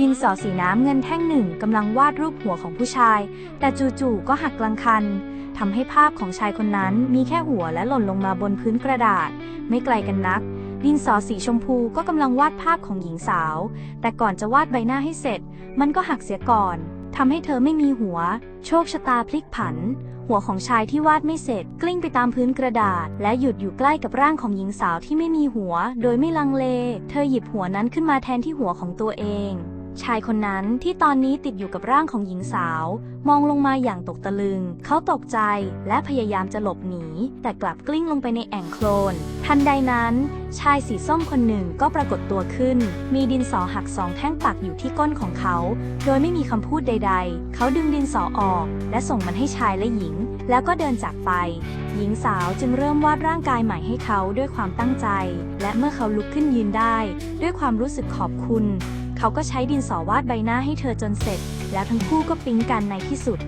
ดินสอสีน้ำเงินแท่งหนึ่งกำลังวาดรูปหัวของผู้ชาย แต่จู่ๆก็หักกลางคันทำให้ภาพของชายคนนั้นมีแค่หัวและหล่นลงมาบนพื้นกระดาษ ไม่ไกลกันนัก ดินสอสีชมพูก็กำลังวาดภาพของหญิงสาว แต่ก่อนจะวาดใบหน้าให้เสร็จ มันก็หักเสียก่อนทำให้เธอไม่มีหัว โชคชะตาพลิกผัน หัวของชายที่วาดไม่เสร็จ กลิ้งไปตามพื้นกระดาษ และหยุดอยู่ใกล้กับร่างของหญิงสาวที่ไม่มีหัว โดยไม่ลังเล เธอหยิบหัวนั้นขึ้นมาแทนที่หัวของตัวเอง ชายคนนั้นที่ตอนนี้ติดอยู่กับร่างของหญิงสาว มองลงมาอย่างตกตะลึง เขาตกใจและพยายามจะหลบหนี แต่กลับกลิ้งลงไปในแอ่งโคลน ทันใดนั้น ชายสีส้มคนหนึ่งก็ปรากฏตัวขึ้น มีดินสอหักสองแท่งปักอยู่ที่ก้นของเขา โดยไม่มีคำพูดใด ๆ เขาดึงดินสอออก และส่งมันให้ชายและหญิง แล้วก็เดินจากไปหญิงสาวจึงเริ่มวาดร่างกายใหม่ให้เขาด้วยความตั้งใจ และเมื่อเขาลุกขึ้นยืนได้ ด้วยความรู้สึกขอบคุณ เขาก็ใช้ดินสอวาดใบหน้าให้เธอจนเสร็จ แล้วทั้งคู่ก็ปิ๊งกันในที่สุด